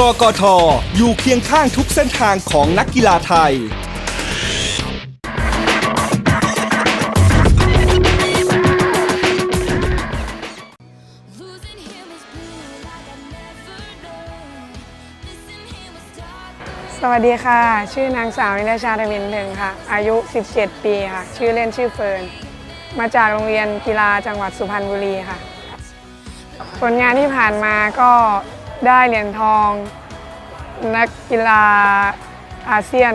กกท อยู่เคียงข้างทุกเส้นทางของนักกีฬาไทย Losing him is blue like I never known. Missing him was dark. สวัสดีค่ะ ชื่อนางสาวนิรชาทวินเดึงค่ะ อายุ 17 ปีค่ะ ชื่อเล่นชื่อเฟิร์น มาจากโรงเรียนกีฬาจังหวัดสุพรรณบุรีค่ะ ผลงานที่ผ่านมาก็ ได้เหรียญทอง นักกีฬาอาเซียน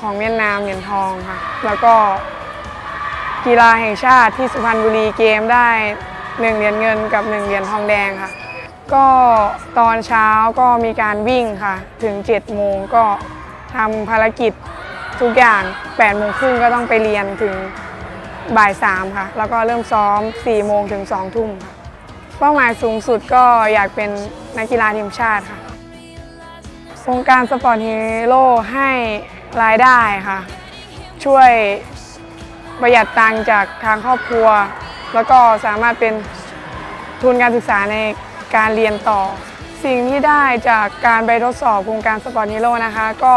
ของเวียดนามเหรียญทองค่ะ แล้วก็กีฬาแห่งชาติที่สุพรรณบุรีเกมได้1เหรียญเงินกับ1เหรียญทองแดงค่ะ ก็ตอนเช้าก็มีการวิ่งค่ะ ถึง7โมงก็ทำภารกิจทุกอย่าง8โมงครึ่งก็ต้องไปเรียนถึงบ่าย3ค่ะ แล้วก็เริ่มซ้อม4โมงถึง2ทุ่มค่ะ เป้าหมายสูงสุดก็อยากเป็น นักกีฬาทีมชาติค่ะโครงการสปอร์ตฮีโร่ให้รายได้ค่ะ ช่วยประหยัดตังค์จากทางครอบครัว แล้วก็สามารถเป็นทุนการศึกษาในการเรียนต่อ สิ่งที่ได้จากการไปทดสอบโครงการสปอร์ตฮีโร่นะคะ ก็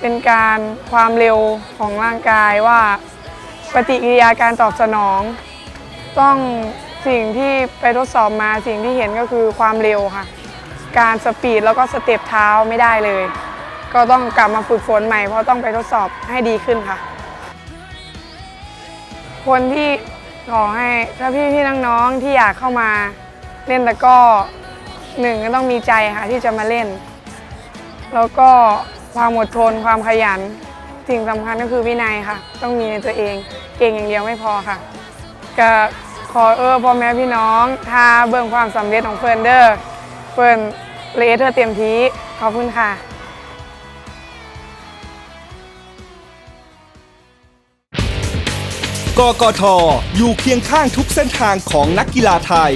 เป็นการความเร็วของร่างกายว่าปฏิกิริยาการตอบสนอง ต้องสิ่งที่ไปทดสอบมาสิ่งที่เห็นก็คือความเร็วค่ะ การสปีดแล้วก็สเต็ปเท้าไม่ได้เลย ก็ต้องกลับมาฝึกฝนใหม่เพราะต้องไปทดสอบให้ดีขึ้นค่ะ คนที่ขอให้ถ้าพี่พี่น้องๆที่อยากเข้ามาเล่นตะก้อหนึ่งก็ต้องมีใจค่ะที่จะมาเล่น แล้วก็ความอดทนความขยัน สิ่งสำคัญก็คือวินัยค่ะ ต้องมีในตัวเอง เก่งอย่างเดียวไม่พอค่ะก็ขอเออพ่อแม่พี่น้องถ้าเบิ่งความสำเร็จของเฟิร์นเดอร์เฟิร์น เลเธอเตรียมทีขอบคุณค่ะกกทอยู่เคียงข้างทุกเส้นทางของนักกีฬาไทย